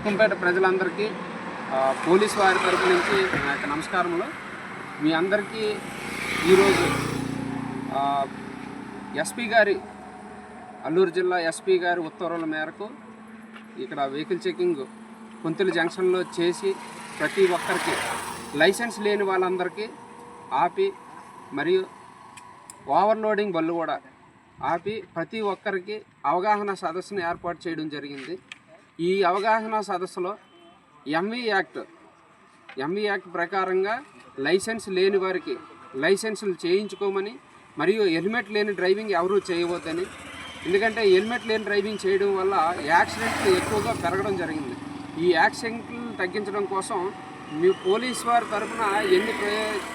ఉక్కంపేట ప్రజలందరికీ police police వారి తరపు నుంచి నా యొక్క నమస్కారములు. మీ అందరికీ ఈరోజు ఎస్పీ గారి అల్లూరు జిల్లా ఎస్పీ గారి ఉత్తర్వుల మేరకు ఇక్కడ వెహికల్ చెకింగ్ కొంతుల జంక్షన్లో చేసి ప్రతి ఒక్కరికి లైసెన్స్ లేని వాళ్ళందరికీ ఆపి మరియు ఓవర్లోడింగ్ బళ్ళు కూడా ఆపి ప్రతి ఒక్కరికి అవగాహన సదస్సును ఏర్పాటు చేయడం జరిగింది. ఈ అవగాహన సదస్సులో ఎంవి యాక్ట్ ఎంవి యాక్ట్ ప్రకారంగా లైసెన్స్ లేని వారికి లైసెన్సులు చేయించుకోమని మరియు హెల్మెట్ లేని డ్రైవింగ్ ఎవరూ చేయవద్దని. ఎందుకంటే హెల్మెట్ లేని డ్రైవింగ్ చేయడం వల్ల యాక్సిడెంట్లు ఎక్కువగా పెరగడం జరిగింది. ఈ యాక్సిడెంట్లు తగ్గించడం కోసం మీ పోలీస్ వారి తరఫున ఎన్ని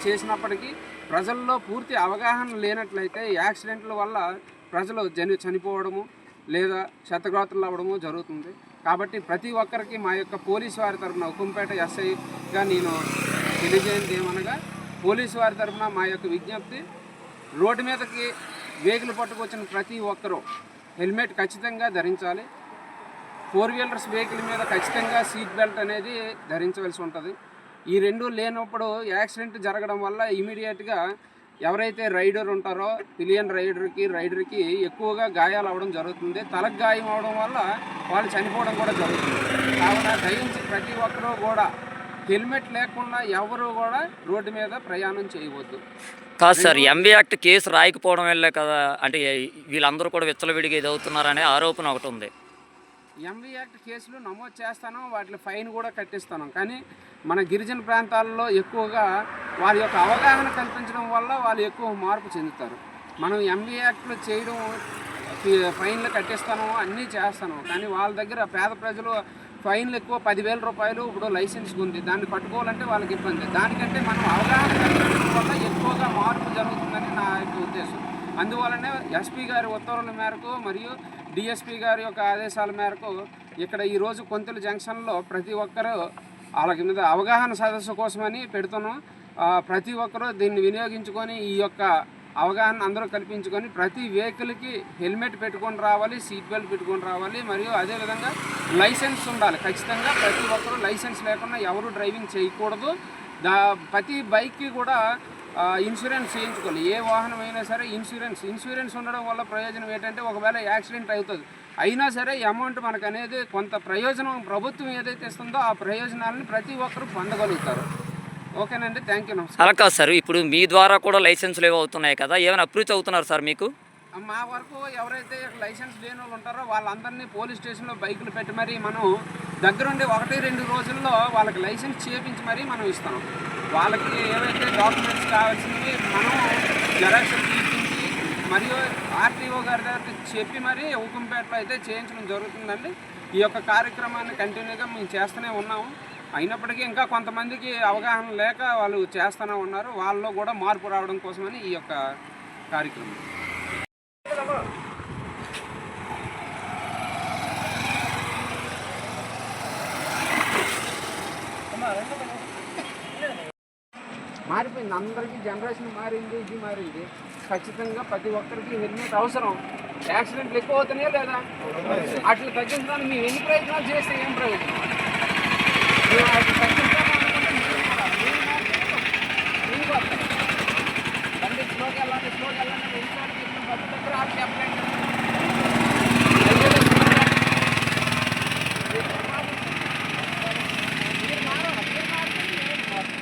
చేసినప్పటికీ ప్రజల్లో పూర్తి అవగాహన లేనట్లయితే యాక్సిడెంట్ల వల్ల ప్రజలు జని చనిపోవడము లేదా శతగ్రాతులు అవ్వడము జరుగుతుంది. కాబట్టి ప్రతి ఒక్కరికి మా యొక్క పోలీస్ వారి తరఫున హుకుంపేట ఎస్ఐగా నేను తెలియజేయండి ఏమనగా పోలీసు వారి తరఫున మా యొక్క విజ్ఞప్తి రోడ్డు మీదకి వెహికల్ పట్టుకొచ్చిన ప్రతి ఒక్కరూ హెల్మెట్ ఖచ్చితంగా ధరించాలి. ఫోర్ వీలర్స్ వెహికల్ మీద ఖచ్చితంగా సీట్ బెల్ట్ అనేది ధరించవలసి ఉంటుంది. ఈ రెండు లేనప్పుడు యాక్సిడెంట్ జరగడం వల్ల ఇమీడియట్గా ఎవరైతే రైడర్ ఉంటారో పిలియన్ రైడర్కి రైడర్కి ఎక్కువగా గాయాలు అవ్వడం జరుగుతుంది. తలకు గాయం అవడం వల్ల వాళ్ళు చనిపోవడం కూడా జరుగుతుంది. కావున దయించి ప్రతి ఒక్కరూ కూడా హెల్మెట్ లేకుండా ఎవరు కూడా రోడ్డు మీద ప్రయాణం చేయవద్దు. కాదు సార్ ఎంబీ యాక్ట్ కేసు రాయకపోవడం వల్లే కదా అంటే వీళ్ళందరూ కూడా విచ్చలవిడిగా ఇది అవుతున్నారనే ఆరోపణ ఒకటి ఉంది. ఎంవి యాక్ట్ కేసులు నమోదు చేస్తాను వాటి ఫైన్ కూడా కట్టిస్తాను. కానీ మన గిరిజన ప్రాంతాల్లో ఎక్కువగా వారి యొక్క అవగాహన కల్పించడం వల్ల వాళ్ళు ఎక్కువ మార్పు చెందుతారు. మనం ఎంవి యాక్ట్లు చేయడం ఫైన్లు కట్టిస్తాను అన్నీ చేస్తాను. కానీ వాళ్ళ దగ్గర పేద ప్రజలు ఫైన్లు ఎక్కువ పదివేల రూపాయలు ఇప్పుడు లైసెన్స్ ఉంది. దాన్ని పట్టుకోవాలంటే వాళ్ళకి ఇబ్బంది. దానికంటే మనం అవగాహన కల్పించడం వల్ల ఎక్కువగా మార్పు జరుగుతుందని నా యొక్క ఉద్దేశం. అందువలనే ఎస్పీ గారి ఉత్తర్వుల మేరకు మరియు డిఎస్పీ గారి యొక్క ఆదేశాల మేరకు ఇక్కడ ఈరోజు కొంతలు జంక్షన్లో ప్రతి ఒక్కరూ వాళ్ళకి మీద అవగాహన సదస్సు కోసమని పెడుతున్నాం. ప్రతి ఒక్కరూ దీన్ని వినియోగించుకొని ఈ యొక్క అవగాహన అందరూ కల్పించుకొని ప్రతి వెహికల్కి హెల్మెట్ పెట్టుకొని రావాలి సీట్ బెల్ట్ పెట్టుకొని రావాలి. మరియు అదేవిధంగా లైసెన్స్ ఉండాలి. ఖచ్చితంగా ప్రతి ఒక్కరూ లైసెన్స్ లేకుండా ఎవరు డ్రైవింగ్ చేయకూడదు. దా ప్రతి బైక్కి కూడా ఇన్సూరెన్స్ చేయించుకోవాలి. ఏ వాహనం అయినా సరే ఇన్సూరెన్స్ ఇన్సూరెన్స్ ఉండడం వల్ల ప్రయోజనం ఏంటంటే ఒకవేళ యాక్సిడెంట్ అవుతుంది. అయినా సరే అమౌంట్ మనకు అనేది కొంత ప్రయోజనం ప్రభుత్వం ఏదైతే ఇస్తుందో ఆ ప్రయోజనాలను ప్రతి ఒక్కరూ పొందగలుగుతారు. ఓకేనండి థ్యాంక్ యూ నమస్కారం. అలా కాదు సార్ ఇప్పుడు మీ ద్వారా కూడా లైసెన్సులు ఏవో అవుతున్నాయి కదా ఏమైనా అప్రూచ్ అవుతున్నారు సార్ మీకు? మా వరకు ఎవరైతే లైసెన్స్ లేని వాళ్ళు ఉంటారో వాళ్ళందరినీ పోలీస్ స్టేషన్లో బైకులు పెట్టి మరీ మనం దగ్గరుండి ఒకటి రెండు రోజుల్లో వాళ్ళకి లైసెన్స్ చేపించి మరీ మనం ఇస్తాం. వాళ్ళకి ఏవైతే డాక్యుమెంట్స్ కావాల్సినవి మనం జెరాక్స్ తీపించి మరియు ఆర్టీఓ గారి దగ్గర చెప్పి మరీ ఉక్కంపేటలో అయితే చేయించడం జరుగుతుందండి. ఈ యొక్క కార్యక్రమాన్ని కంటిన్యూగా మేము చేస్తూనే ఉన్నాము. అయినప్పటికీ ఇంకా కొంతమందికి అవగాహన లేక వాళ్ళు చేస్తూనే ఉన్నారు. వాళ్ళలో కూడా మార్పు రావడం కోసమని ఈ యొక్క కార్యక్రమం. మారిపోయింది. అందరికీ జనరేషన్ మారింది ఇది మారింది. ఖచ్చితంగా ప్రతి ఒక్కరికి హెల్మెట్ అవసరం. యాక్సిడెంట్లు ఎక్కువ అవుతున్నాయా లేదా? అట్లా తగ్గించడానికి మేము ఎన్ని ప్రయత్నాలు చేస్తే ఏం ప్రయోజనం మేము వాటిని తగ్గిస్తాము అనుకుంటే మీరు కూడా, మీరు మాత్రం మీరు కూడా. బండి స్లోకి వెళ్ళాలి స్లోకి వెళ్ళాలి ఎన్నిసార్లు చెప్పిన ప్రతి దగ్గర ఆపి చెప్పలేండి మీరు మారాలి మీరు మారితే మేము మారుతాం.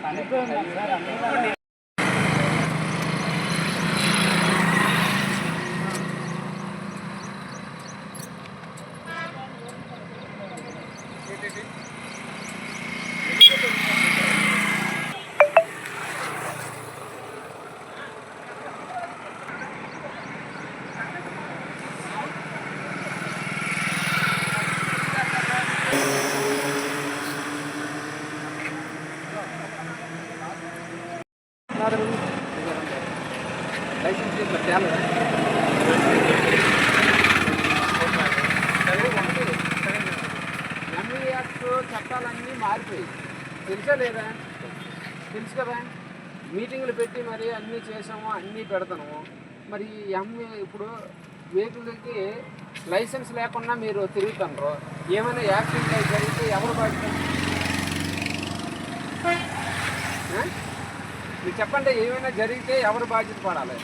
చనిపోయింది సార్. ఫాదర్ లైసెన్స్ పేపర్ తేలదా ఎంఈ యాక్ట్ చట్టాలన్నీ మారిపోయాయి. తెలుసా లేదా? తెలుసు కదా? మీటింగ్లు పెట్టి మరి అన్నీ చేసాము అన్నీ పెడతాము. మరి ఎంఏ ఇప్పుడు వెహికల్కి లైసెన్స్ లేకుండా మీరు తిరుగుతున్నారు ఏమైనా యాక్సిడెంట్ అయి జరిగితే ఎవరు బాధ్యత మీరు చెప్పండి ఏమైనా జరిగితే ఎవరు బాధ్యత పడాలి?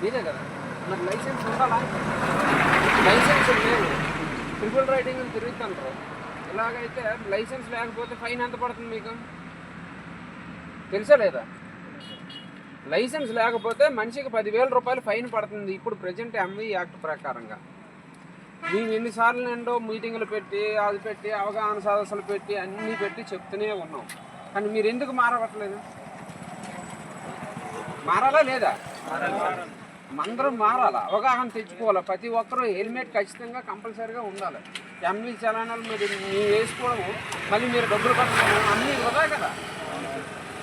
మీరే కదా. మరి లైసెన్స్ ఉండాలా? లైసెన్స్ లేవు ట్రిపుల్ రైడింగ్ తిరుగుతుంటారు. ఇలాగైతే లైసెన్స్ లేకపోతే ఫైన్ ఎంత పడుతుంది మీకు? తెలుసా లేదా? లైసెన్స్ లేకపోతే మనిషికి పదివేల రూపాయలు ఫైన్ పడుతుంది ఇప్పుడు ప్రజెంట్ ఎంవీ యాక్ట్ ప్రకారంగా. మేము ఎన్నిసార్లు నిండో మీటింగులు పెట్టి అది పెట్టి అవగాహన సదస్సులు పెట్టి అన్నీ పెట్టి చెప్తూనే ఉన్నాం. కానీ మీరు ఎందుకు మారవట్లేదు? మారాలా లేదా? అందరం మారాలా? అవగాహన తెచ్చుకోవాలి? ప్రతి ఒక్కరూ హెల్మెట్ ఖచ్చితంగా కంపల్సరీగా ఉండాలి. ఎంవీ చలానాలు మీరు మీరు వేసుకోవడము మళ్ళీ మీరు డబ్బులు కట్టడం అన్నీ వృధా కదా.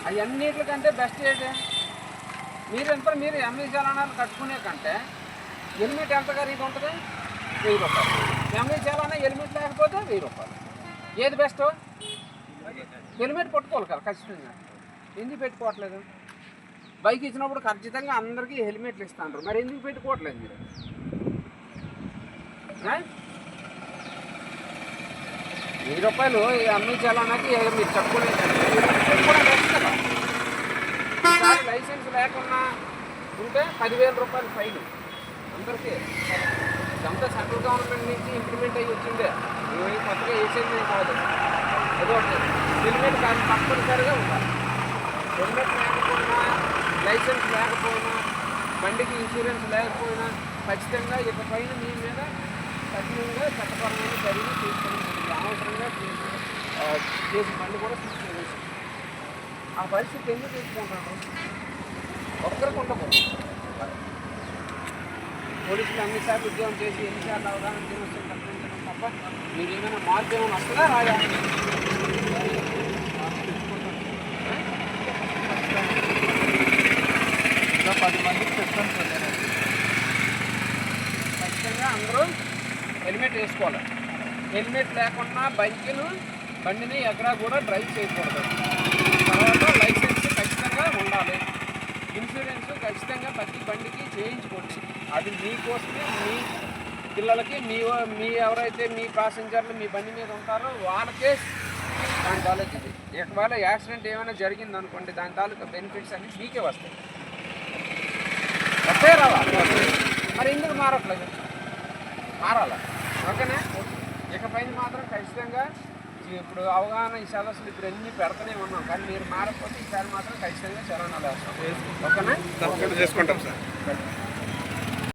అవి అన్నిటికంటే బెస్ట్ ఏంటి మీరు ఎంత మీరు ఎంవీ చలానాలు కట్టుకునే కంటే హెల్మెట్ ఎంత ఖరీదు ఉంటుంది? వెయ్యి రూపాయలు. ఎంవీ చలానా హెల్మెట్ లేకపోతే వెయ్యి రూపాయలు. ఏది బెస్ట్ హెల్మెట్ పట్టుకోవాలి కదా ఖచ్చితంగా. ఎందుకు పెట్టుకోవట్లేదు? బైక్ ఇచ్చినప్పుడు ఖచ్చితంగా అందరికీ హెల్మెట్లు ఇస్తాను మరి ఎందుకు పెట్టుకోవట్లేదు మీరు? వెయ్యి రూపాయలు అమ్మించాలన్నది మీరు చెప్పుకోలేదు. లైసెన్స్ లేకుండా ఉంటే పదివేల రూపాయలు ఫైన్. అందరికీ. ఇదంతా సెంట్రల్ గవర్నమెంట్ నుంచి ఇంప్లిమెంట్ అయ్యి వచ్చిందే. మేము కొత్తగా వేసేది కాదు. హెల్మెట్ కానీ తప్పనిసరిగా ఉండాలి. హెల్మెట్ లేకపోయినా లైసెన్స్ లేకపోయినా బండికి ఇన్సూరెన్స్ లేకపోయినా ఖచ్చితంగా ఇక పైన మీ మీద కఠినంగా చట్టపరమైన చర్యలు తీసుకుని అనవసరంగా చేసి బండి కూడా తీసుకుని ఆ పరిస్థితి ఎందుకు తీసుకుంటాను ఒక్కరికి ఉండకూడదు. పోలీసులు అన్నిసార్లు ఉద్యోగం చేసి ఎన్నిసార్లు అవగాహన దినోత్సవం తప్ప మీరు ఏమైనా మార్పు ఏమైనా వస్తుందా రాదా ఇంకా పది మందికి చెప్తాను సార్ నేను ఖచ్చితంగా అందరూ హెల్మెట్ వేసుకోవాలి హెల్మెట్ లేకుండా బైక్ను బండిని ఎక్కడా కూడా డ్రైవ్ చేయకూడదు. తర్వాత లైసెన్స్ ఖచ్చితంగా ఉండాలి. ఇన్సూరెన్స్ ఖచ్చితంగా ప్రతి బండికి చేయించుకోవచ్చు అది మీకోసమే మీ పిల్లలకి మీ మీ ఎవరైతే మీ ప్యాసింజర్లు మీ బండి మీద ఉంటారో వాళ్ళకే దాని తాలూకు ఇది. ఒకవేళ యాక్సిడెంట్ ఏమైనా జరిగింది అనుకోండి దాని తాలూకా బెనిఫిట్స్ అన్ని మీకే వస్తాయి. వస్తాయి రావాలి మరి ఎందుకు మారట్లేదు? మారాలా? ఓకేనా? ఇకపైన మాత్రం ఖచ్చితంగా ఇప్పుడు అవగాహన ఈ సదస్సులు ఇప్పుడు అన్ని పెడతానే ఉన్నాం. కానీ మీరు మారకపోతే ఈసారి మాత్రం ఖచ్చితంగా చలనాలు వేస్తాం. ఓకేనా? చేసుకుంటాం సార్.